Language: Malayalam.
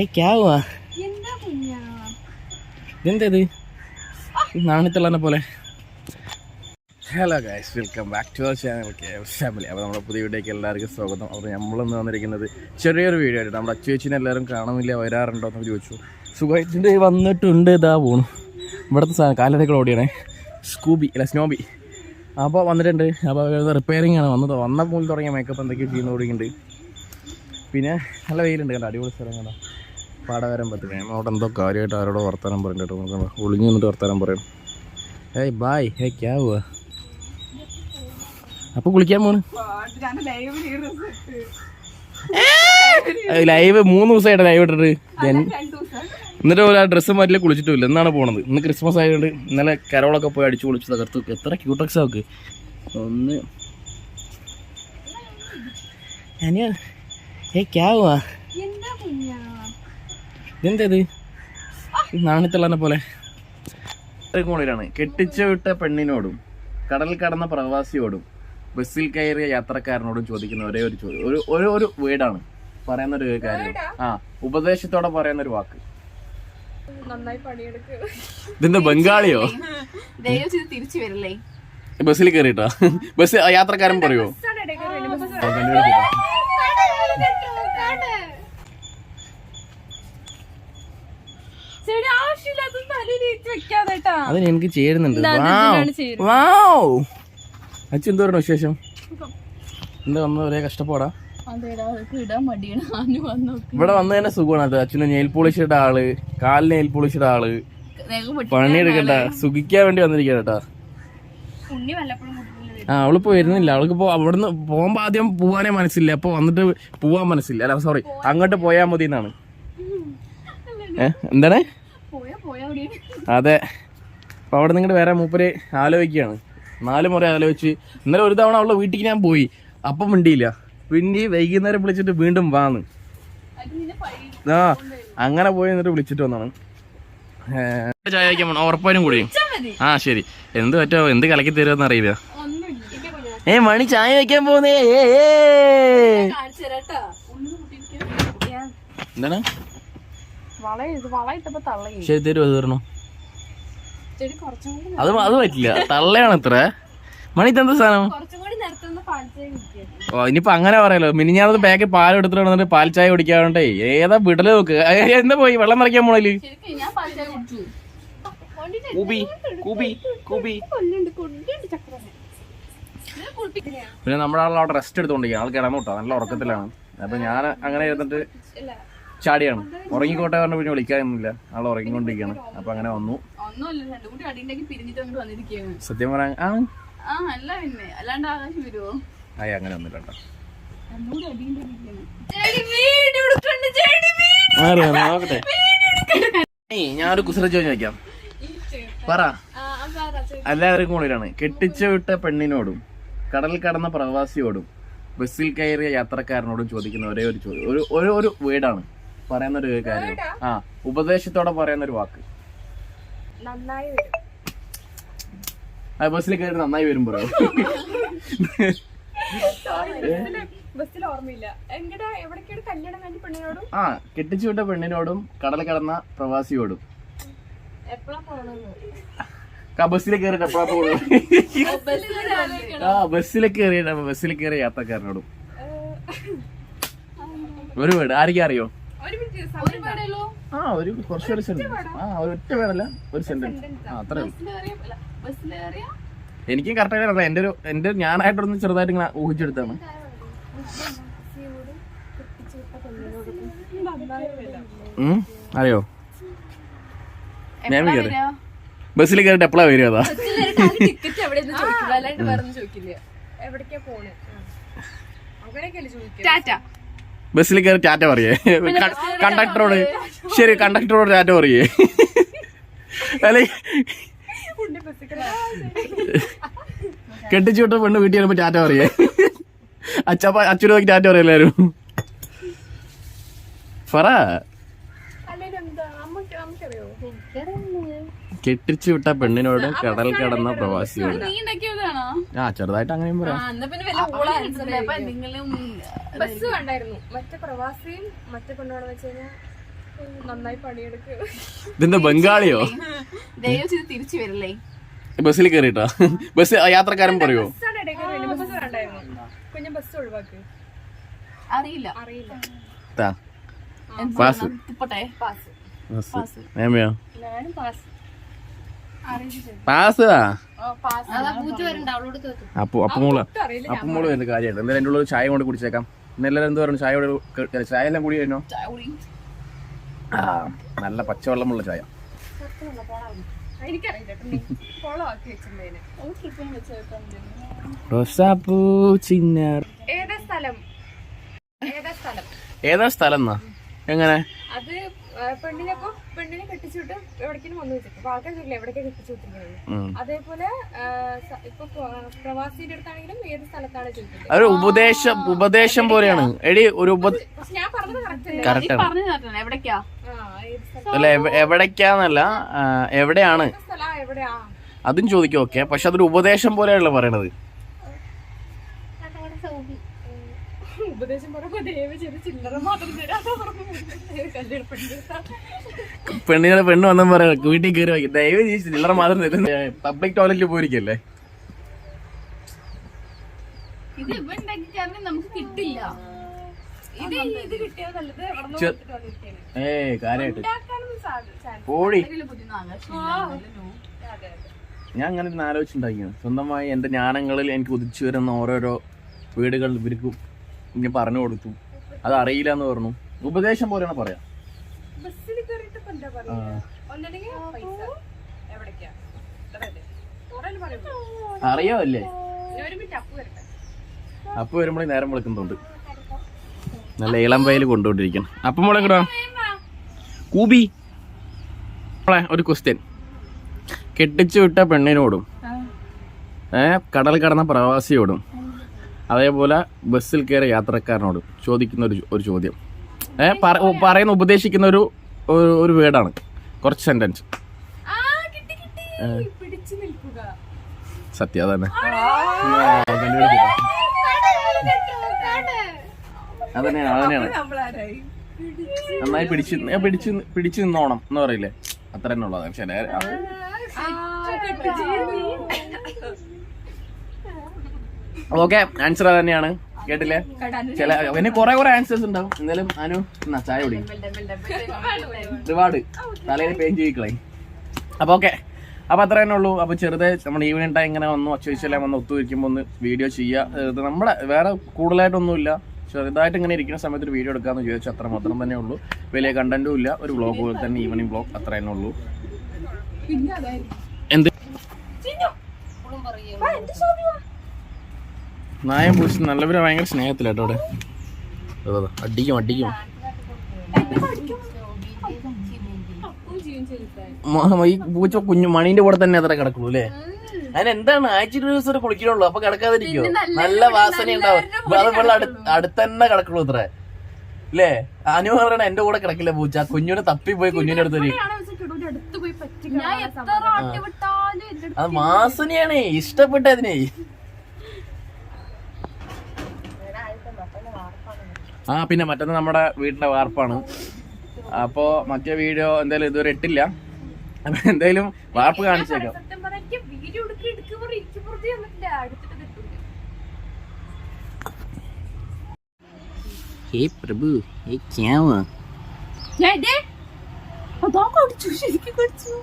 ഏ ക്യാ ഹുവാ എന്താ കുഞ്ഞാ? ഇതെന്തത്? നാണയത്തുള്ളതിനെ പോലെ. Hello guys welcome back to our channel family അപ്പോൾ നമ്മുടെ പുതിയ വീഡിയോക്ക് എല്ലാവർക്കും സ്വാഗതം. അപ്പോൾ നമ്മളിന്ന് വന്നിരിക്കുന്നത് ചെറിയൊരു വീഡിയോ ആയിട്ട്. നമ്മുടെ അച്ചുവച്ചിനെ എല്ലാവരും കാണുന്നില്ല വരാറുണ്ടോ എന്ന് ചോദിച്ചു. സുഖമായിട്ടുണ്ട് വന്നിട്ടുണ്ട് ഇതാ പോണു. ഇവിടുത്തെ സാധനം കാലത്തേക്ക് ഓടിയാണേ. സ്കൂബി അല്ല സ്നോബി അപ്പോൾ വന്നിട്ടുണ്ട്. അപ്പോൾ റിപ്പയറിംഗ് ആണ് വന്നത്. വന്ന മൂലം തുടങ്ങിയ മേക്കപ്പ് എന്തൊക്കെയോ ചെയ്യുന്ന ഓടിക്കുന്നുണ്ട് പിന്നെ നല്ല വെയിലുണ്ട് കണ്ടോ? അടിപൊളി സ്ഥലം കണ്ടോ? പാട വരാൻ പറ്റില്ല. അവിടെ എന്തോ കാര്യമായിട്ട് ആരോടോ വർത്താനം പറയും കേട്ടോ. നമുക്ക് ഒളിഞ്ഞു നിന്നിട്ട് വർത്താനം പറയും. ഏയ് ബായ് ഏയ് ക്യാ അപ്പൊ കുളിക്കാൻ പോണ്? ലൈവ് മൂന്ന് ദിവസമായിട്ട് ലൈവ് ഇട്ടിട്ട്. എന്നിട്ട് എന്നിട്ട് ഒരു ഡ്രസ്സ് മാറ്റില്ല കുളിച്ചിട്ടില്ല എന്നാണ് പോണത്. ഇന്ന് ക്രിസ്മസ് ആയതുകൊണ്ട് ഇന്നലെ കരോളൊക്കെ പോയി അടിച്ചു കുളിച്ച് തകർത്തു. എത്ര ക്യൂട്ടക്സ് ആക്ക് ഒന്ന്. ഞാൻ ഏ ക്യാ ഹുവാ എന്താ കുഞ്ഞാ ഇതെന്തത്? നാണിത്തള്ളനെ പോലെ. കോണിലാണ് കെട്ടിച്ചു വിട്ട പെണ്ണിനോടും കടൽ കടന്ന പ്രവാസിയോടും ബസ്സിൽ കയറിയ യാത്രക്കാരനോടും ചോദിക്കുന്ന ഒരേ ഒരു ചോദ്യം ഒരു ഒരു ഒരു വേർഡാണ്. പറയുന്ന ഒരു കാര്യം ആ ഉപദേശത്തോടെ പറയുന്ന ഒരു വാക്ക് ഇതിന്റെ ബംഗാളിയോ? തിരിച്ചു വരില്ലേ? ബസ്സിൽ കയറിയിട്ടാ? ബസ് യാത്രക്കാരൻ പറയുമോ ആ, കണ്ടുപിടിച്ചിട്ടാ. ചേട്ടാ ആവശ്യമില്ലാത്ത തലയിൽ ഇട്ട് വെക്കാതെ കേട്ടാ അതിന് എനിക്ക് ചേരുന്നുണ്ട്. അച്ഛൻ എന്തോരണം വിശേഷം? എന്താ വന്നത്? ഒരേ കഷ്ടപ്പാടാ? വന്നു ഇവിടെ വന്നു തന്നെ സുഖമാണ്. അത് അച്ഛന് നെയിൽ പോളിഷ് ഇട്ട ആൾ കാലിന് നെയിൽ പോളിഷ് ഇട്ട ആൾ പണിയെടുക്കണ്ട സുഖിക്കാൻ വേണ്ടി വന്നിരിക്കാണ് കേട്ടാ. ആ അവളിപ്പോ വരുന്നില്ല. അവൾക്ക് ഇപ്പോ അവിടുന്ന് പോകുമ്പോ ആദ്യം പോവാനേ മനസ്സില്ല. അപ്പൊ വന്നിട്ട് പോവാൻ മനസ്സില്ല. അല്ല സോറി അങ്ങോട്ട് പോയാ മതി എന്നാണ് ഏഹ് എന്താണ്? അതെ. അപ്പൊ അവിടെ നിങ്ങോട്ട് വേറെ മൂപ്പര് ആലോചിക്കുകയാണ്. നാല് മുറ ആലോചിച്ച് ഇന്നലെ ഒരു തവണ അവളുടെ വീട്ടിൽ ഞാൻ പോയി. അപ്പം മിണ്ടിയില്ല. പിന്നെ വൈകുന്നേരം വിളിച്ചിട്ട് വീണ്ടും വാന്ന്. ആ അങ്ങനെ പോയി എന്നിട്ട് വിളിച്ചിട്ട് വന്നാണ്. ചായ പോണം ഉറപ്പായും കൂടി ആ ശരി. എന്ത് പറ്റോ എന്ത് കലക്കി തരുമെന്ന് അറിയില്ല. ഏ മണി ചായ വെക്കാൻ പോകുന്നേ ഏ, എന്താണ്? ശരി തരുമോ അത് തരണോ? അത് അത് പറ്റില്ല. തള്ളയാണ് ഇത്ര മണി ഇതെന്താ സാധനം? ഓ ഇനിയിപ്പോ അങ്ങനെ പറയാലോ. മിനിഞ്ഞാന്നത് ബാഗ് പാൽ എടുത്തിട്ട് വന്നിട്ട് പാൽ ചായ കുടിക്കാറുണ്ടേ. ഏതാ വിടൽ നോക്ക്. എന്താ പോയി? വെള്ളം നിറയ്ക്കാൻ പോണേൽ കൂബി കൂബി കൂബി. പിന്നെ നമ്മുടെ റെസ്റ്റ് എടുത്തോണ്ടിരിക്കുക ആൾ കിടന്നു കേട്ടോ നല്ല ഉറക്കത്തിലാണ്. അപ്പൊ ഞാൻ അങ്ങനെ ഇരുന്നിട്ട് ചാടിയാണ് ഉറങ്ങിക്കോട്ടെ പറഞ്ഞ പിന്നെ വിളിക്കാനൊന്നുമില്ല. ആൾ ഉറങ്ങിക്കൊണ്ടിരിക്കുകയാണ്. അപ്പൊ അങ്ങനെ വന്നു. ഒന്നുമില്ല രണ്ടും കൂടി അടിയുണ്ടാക്കി പിരിഞ്ഞിട്ട് അങ്ങോട്ട് വന്നിരിക്കുകയാണ്. സത്യം പറയാൻ ആ? ആയി അങ്ങനെ ഒന്നുമില്ല ഞാനൊരു കുസൃതി ചോദിച്ചു ചോദിക്കാം. പറ. എല്ലാവരും കൂടിയാണ് കെട്ടിച്ചു വിട്ട പെണ്ണിനോടും കടൽ കടന്ന പ്രവാസിയോടും ബസ്സിൽ കയറിയ യാത്രക്കാരനോടും ചോദിക്കുന്ന ഒരേ ഒരു ചോദ്യം. ഒരു ഒരു ഒരു വേർഡാണ്. പറയുന്ന ഒരു കാര്യം ആ ഉപദേശത്തോടെ പറയുന്നൊരു വാക്ക്. നന്നായി വരും. ആ ബസ്സിൽ കയറി നന്നായി വരും പറ ആ കെട്ടിച്ചു വിട്ട പെണ്ണിനോടും കടൽ കടന്ന പ്രവാസിയോടും. ബസ്സിൽ കയറിയിട്ട് എപ്പോഴാ പോകുന്നത് ആ ബസ്സിൽ കയറിയ ബസ്സിൽ കയറിയ യാത്രക്കാരനോടും. ഒരു വീട് ആർക്കും അറിയോ? ഒരു മിനിറ്റ് ഒരു ആ ഒരു കുറച്ചൊരു സെന്റൻസ് ആ ഒരു ഒറ്റ വേർഡല്ല ഒരു സെന്റൻസ് ആ അത്രേ ഉള്ളൂ. ബസ്സിലേറിയ ബസ്സിലേറിയ എനിക്കും കറക്റ്റ് അറിയാം എന്റെ ഒരു എന്റെ ഞാനായിട്ടൊന്ന് ചെറുതായിട്ട് ഇങ്ങനെ ഊഹിച്ചെടുത്താണ് അറിയോ? ഞാൻ കയറി ബസ്സിൽ കയറിട്ട് എപ്പോഴാ വരിക അതാ? ടാറ്റ. ബസ്സിൽ കയറി ടാറ്റ പറയേ. കണ്ടക്ടറോട് ശരി കണ്ടക്ടറോട് ടാറ്റ പറയേ. അല്ലെ കെട്ടിച്ചു വിട്ട പെണ്ണ് വീട്ടിൽ വരുമ്പോ ടാറ്റ പറയേ. അച്ഛപ്പ അച്ഛനോക്ക് നോക്കി ടാറ്റ പറയല്ലായിരുന്നു എല്ലാരും പറ അല്ലെങ്കിൽ എന്താ അമ്മയ്ക്ക് അമ്മക്കറിയോ കെട്ടിച്ചു വിട്ട പെണ്ണിനോട് കടൽ കടന്ന പ്രവാസിയോട്. ആ ചെറുതായിട്ട് അങ്ങനെയും പറയാം. ബസ് കണ്ടായിരുന്നു. മറ്റേ പ്രവാസിയും മറ്റേ കൊണ്ടുപോകണം വെച്ച് കഴിഞ്ഞാൽ നന്നായി ഇതെന്താ ബംഗാളിയോ? ദൈവം ചെയ്ത് തിരിച്ചു വരില്ലേ? ബസ്സിൽ കയറിട്ടാ ബസ് യാത്രക്കാരൻ പറയോ? കുഞ്ഞു ബസ് വേണ്ടായിരുന്നു കുഞ്ഞൻ ബസ് ഒഴിവാക്ക്. അറിയില്ല. അറിയില്ല. പാസ്. പാസ്. പാസ്. ഞാനും പാസ്. പാസ് പാസ് അപ്പൊ അപ്പൊ മോൾ അപ്പൊ മോൾ വരുന്ന കാര്യമായിട്ട് എന്തായാലും എന്റെ ഉള്ള ചായ കൊണ്ട് കുടിച്ചേക്കാം. ഇന്നെല്ലാരും എന്ത് പറഞ്ഞു? ചായ കൊണ്ട് ചായ എല്ലാം കൂടി കഴിഞ്ഞോ? ആ നല്ല പച്ചവെള്ളമുള്ള ചായ. റോസാപ്പൂ ചിന്നാർ. ഏതാ സ്ഥലം? ഏതാ സ്ഥലം? ഏതാ സ്ഥലം എന്നാ? എങ്ങനെ? അത് ആ, പെണ്ണിനൊക്കെ പെണ്ണിനെ കെട്ടിച്ചുവിട്ട് എവിടേക്കും വന്നു വെച്ചിട്ട് അപ്പൊ ആൾക്കാർ ചോദിക്കില്ല എവിടേക്കാ കെട്ടിച്ചു അതേപോലെ ഇപ്പൊ പ്രവാസിന്റെ പ്രവാസിയുടെ അടുത്താണെങ്കിലും ഏത് സ്ഥലത്താണ് ചോദിക്കുന്നത്? ഒരു ഉപദേശം ഉപദേശം പോലെയാണ്. എടി ഒരു ഉപ പക്ഷെ ഞാൻ പറഞ്ഞത് കറക്റ്റ് അല്ലേ? പറഞ്ഞു എവിടേക്കാ? അല്ല എവ- എവിടേക്കാന്നല്ല എവിടെയാണ്? അതും ചോദിക്കും ഓക്കെ. പക്ഷെ അതൊരു ഉപദേശം പോലെയാണല്ലോ പറയണത്. ഉപദേശം പറയുമ്പോ ദേവ ചെയ്ത് ചില്ലറ മാത്രം പെണ്ണ് പെണ്ണിനെ പെണ്ണ് വന്നാൽ പറയാം വീട്ടിൽ കയറി വയ്ക്കും ദയവ് ചെയ്ത് ചില്ലറ മാത്രം പബ്ലിക് ടോയ്ലറ്റിൽ പോയിരിക്കല്ലേ? പോടി. ഞാൻ അങ്ങനെ ഒന്ന് ആലോചിച്ചുണ്ടാക്കിയാണ് സ്വന്തമായി എന്റെ ജ്ഞാനങ്ങളിൽ എനിക്ക് ഉദിച്ചു വരുന്ന ഓരോരോ വീടുകൾ ഇവർക്കും ഇങ്ങനെ പറഞ്ഞു കൊടുത്തു. അത് അറിയില്ല എന്ന് പറഞ്ഞു. ഉപദേശം പോലെയാണ് പറയാം. ബസ്സിൽ കയറിയിട്ട് ഇപ്പൊ എന്താ പറയാ? ഒന്നല്ലെങ്കിൽ പൈസ. എവിടേക്കാ? മിനിറ്റ് അപ്പ് വരുമ്പോഴേ നേരം വിളിക്കുന്നുണ്ട്. നല്ല ഇളം വയൽ കൊണ്ടുകൊണ്ടിരിക്കണം അപ്പം മോളെ കൂടാ കൂബി. മോളെ ഒരു ക്വസ്റ്റ്യൻ കെട്ടിച്ചു വിട്ട പെണ്ണിനോടും ഏ കടൽ കടന്ന പ്രവാസിയോടും അതേപോലെ ബസ്സിൽ കയറിയ യാത്രക്കാരനോടും ചോദിക്കുന്ന ഒരു ഒരു ചോദ്യം. പറയുന്ന ഉപദേശിക്കുന്ന ഒരു ഒരു- വേർഡാണ്. കുറച്ച് സെന്റൻസ് സത്യ. അതന്നെയാണ്. അതന്നെയാണ് നന്നായി പിടിച്ച് പിടിച്ച് പിടിച്ചു നിന്നോണം എന്ന് പറയില്ലേ? അത്ര തന്നെ ഉള്ളതാണ് പക്ഷെ ഓക്കെ ആൻസർ തന്നെയാണ് കേട്ടില്ലേ? ചില പിന്നെ കുറെ കുറെ ആൻസേഴ്സ് ഉണ്ടാവും. എന്തായാലും അനു എന്നാ ചായ കുടി. ഒരുപാട് തലയിൽ പെയിൻ ചെയ്യിക്കളെ. അപ്പൊ ഓക്കെ അപ്പൊ അത്ര തന്നെ ഉള്ളൂ. അപ്പൊ ചെറുതെ നമ്മുടെ ഈവനിങ് ടൈം ഇങ്ങനെ വന്നു. ഒച്ചവെച്ചെല്ലാം വന്ന് ഒത്തുവയ്ക്കുമ്പോൾ ഒന്ന് വീഡിയോ ചെയ്യുക ഇത് നമ്മുടെ വേറെ കൂടുതലായിട്ടൊന്നുമില്ല. ചെറുതായിട്ട് ഇങ്ങനെ ഇരിക്കുന്ന സമയത്ത് ഒരു വീഡിയോ എടുക്കാന്ന് ചോദിച്ചാൽ അത്ര മാത്രം തന്നെ ഉള്ളൂ. വലിയ കണ്ടന്റും ഇല്ല. ഒരു വ്ളോഗ് പോലെ തന്നെ ഈവനിങ് വ്ളോഗ് അത്ര തന്നെ ഉള്ളൂ. എന്ത്? നായം പൂച്ച നല്ലവരെ ഭയങ്കര സ്നേഹത്തിലാട്ടോ അവിടെ. അടിക്കും അടിക്കും. മ- ഈ പൂച്ച കുഞ്ഞു മണീന്റെ കൂടെ തന്നെ അത്ര കിടക്കുള്ളൂ അല്ലേ? അതിനെന്താണ് ആഴ്ച ഒരു ദിവസം കുളിക്കണുള്ളൂ അപ്പൊ കിടക്കാതിരിക്കോ നല്ല വാസന ഉണ്ടാവും. അടുത്തന്നെ കിടക്കുള്ളൂ അത്ര. അല്ലേ? അനു പറയണ എന്റെ കൂടെ കിടക്കില്ല പൂച്ച. കുഞ്ഞിനെ തപ്പി പോയി കുഞ്ഞിന്റെ അടുത്ത് വരും അടുത്ത് പോയി പറ്റി ഞാൻ എത്ര ആട്ടി വിട്ടാലും എന്റെ അത് വാസനയാണേ. ഇഷ്ടപ്പെട്ടതിനെ. ആ പിന്നെ മറ്റൊന്ന് നമ്മുടെ വീടിന്റെ വാർപ്പാണ്. അപ്പോൾ മറ്റേ വീഡിയോ എന്തായാലും ഇതുവരെ ഇട്ടില്ല. അപ്പൊ എന്തായാലും വാർപ്പ് കാണിച്ചേക്കാം. ഹേ പ്രഭു ഹേ ക്യാവാ ഞാൻ ഇതേ അതാ കടിച്ചു ശരിക്കും കടിച്ചു